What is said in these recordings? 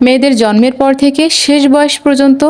মেয়েদের জন্মের পর থেকে শেষ বয়স পর্যন্ত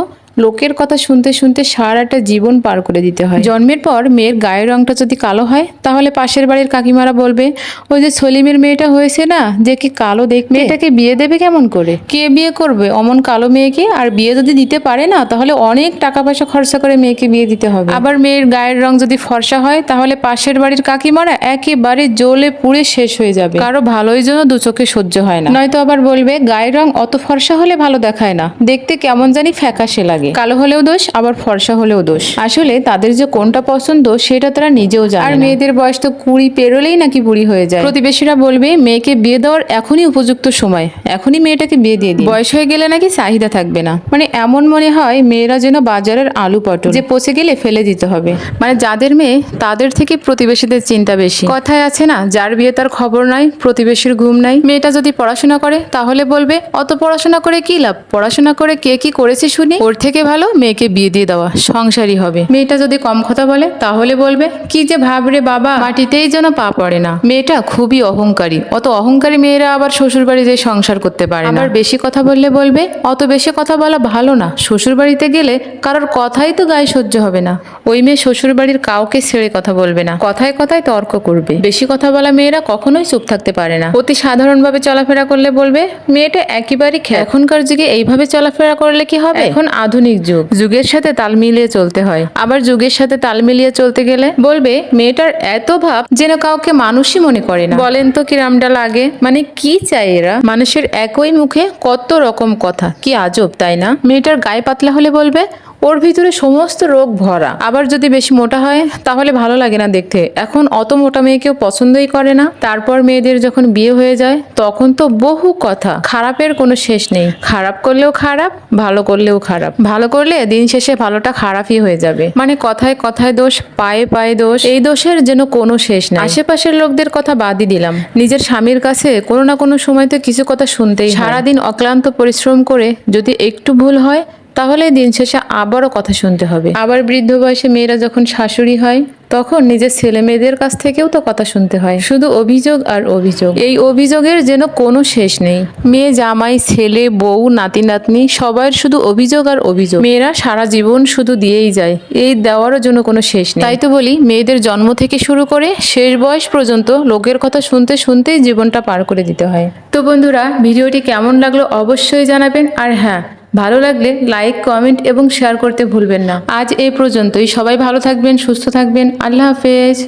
লোকের কথা শুনতে শুনতে সারাটা জীবন পার করে দিতে হয়। জন্মের পর মেয়ের গায়ের রংটা যদি কালো হয় তাহলে পাশের বাড়ির কাকিমারা বলবে ওই যে সলিমের মেয়েটা হয়েছে না যে কি কালো দেখ মেয়েটাকে বিয়ে দেবে কেমন করে? কে বিয়ে করবে? অমন কালো মেয়েকে? আর বিয়ে যদি দিতে পারে না তাহলে অনেক টাকা পয়সা খরচা করে মেয়েকে বিয়ে দিতে হবে। আবার মেয়ের গায়ের রং যদি ফর্সা হয় তাহলে পাশের বাড়ির কাকিমারা একেবারে জ্বলে পুড়ে শেষ হয়ে যাবে। কারও ভালোই জন্য দু চোখে সহ্য হয় না। নয়তো আবার বলবে গায়ের রং অত ফর্সা হলে ভালো দেখায় না। দেখতে কেমন জানি ফ্যাকাশে লাগে। কালো হলেও দোষ আবার ফর্সা হলেও দোষ। আসলে তাদের যে কোনটা পছন্দ সেটা তারা নিজেও জানে আর মেয়েদের বয়স তো কুড়ি পেরোলেই নাকি বুড়ি হয়ে যায়। প্রতিবেশীরা বলবে মেয়েকে বিয়ে দেওয়ার এখনই উপযুক্ত সময়। এখনই মেয়েটাকে বিয়ে দিয়ে দিই বয়স হয়ে গেলে নাকি চাহিদা থাকবে না। মানে এমন মনে হয় মেয়েরা যেন বাজারের আলু পটল যে পচে গেলে ফেলে দিতে হবে। মানে যাদের মেয়ে তাদের থেকে প্রতিবেশীদের চিন্তা বেশি। কথায় আছে না যার বিয়ে তার খবর নাই প্রতিবেশীর ঘুম নাই। মেয়েটা যদি পড়াশোনা করে তাহলে বলবে অত পড়াশোনা করে কি লাভ? পড়াশোনা করে কে কি করেছে শুনি? ওর থেকে ভালো মেয়েকে বিয়ে দিয়ে দেওয়া সংসারই হবে। মেয়েটা যদি কম কথা বলে তাহলে বলবে কি যে ভাবরে বাবা মাটিতেই যেন পা পড়ে না। মেয়েটা খুবই অহংকারী। অত অহংকারী মেয়েরা আবার শ্বশুর বাড়ি যেয়ে সংসার করতে পারে না। আবার বেশি কথা বললে বলবে অত বেশি কথা বলা ভালো না। শ্বশুর বাড়িতে গেলে কারোর কথাই তো গায়ে সহ্য হবে না। ওই মেয়ে শ্বশুর বাড়ির কাউকে ছেড়ে কথা বলবে না। কথায় কথায় তর্ক করবে। বেশি কথা বলা মেয়েরা কখনোই চুপ থাকতে পারে না। অতি সাধারণভাবে চলাফেরা করলে বলবে মেয়েটা একেবারেই এখনকার যুগে এইভাবে চলাফেরা করলে কি হবে? এখন আধুনিক যুগ। যুগের সাথে তাল মিলিয়ে চলতে হয়। আবার যুগের সাথে তাল মিলিয়ে চলতে গেলে বলবে, মেয়েটার এত ভাব যেন কাউকে মানুষই মনে করে না। বলেন তো কিরামটা লাগে মানে কি চাই এরা? মানুষের একই মুখে কত রকম কথা। কি আজব, তাই না? মেয়েটার গায়ে পাতলা হলে বলবে ওর ভিতরে সমস্ত রোগ ভরা। আবার যদি বেশি মোটা হয়, তাহলে ভালো লাগে না দেখতে। এখন অত মোটা মেয়ে কেউ পছন্দই করে না। তারপর মেয়েদের যখন বিয়ে হয়ে যায়, তখন তো বহু কথা। খারাপের কোনো শেষ নেই। খারাপ করলেও খারাপ, ভালো করলেও খারাপ। ভালো করলে দিন শেষে ভালোটা খারাপই হয়ে যাবে। মানে কথায় কথায় দোষ, পায়ে পায়ে দোষ, এই দোষের যেন কোনো শেষ নেই। আশেপাশের লোকদের কথা বাদই দিলাম। নিজের স্বামীর কাছে কোনো না কোনো সময় তো কিছু কথা শুনতেই সারাদিন অক্লান্ত পরিশ্রম করে যদি একটু ভুল হয় তাহলে দিন শেষে আবারও কথা শুনতে হবে। আবার বৃদ্ধ বয়সে মেয়েরা যখন শাশুড়ি হয়, তখন নিজের ছেলে মেয়েদের কাছ থেকেও তো কথা শুনতে হয়। শুধু অভিযোগ আর অভিযোগ। এই অভিযোগের যেন কোনো শেষ নেই। মেয়ে, জামাই, ছেলে, বউ, নাতি, নাতনি, সবার শুধু অভিযোগ আর অভিযোগ। মেয়েরা সারা জীবন শুধু দিয়েই যায়। এই দেওয়ারও জন্য কোনো শেষ নেই। তাই তো বলি, মেয়েদের জন্ম থেকে শুরু করে শেষ বয়স পর্যন্ত লোকের কথা শুনতে শুনতেই জীবনটা পার করে দিতে হয়। তো বন্ধুরা, ভিডিওটি কেমন লাগল অবশ্যই জানাবেন। আর হ্যাঁ ভালো লাগলে লাইক কমেন্ট এবং শেয়ার করতে ভুলবেন না। আজ এই পর্যন্তই। সবাই ভালো থাকবেন, সুস্থ থাকবেন। আল্লাহ হাফেজ।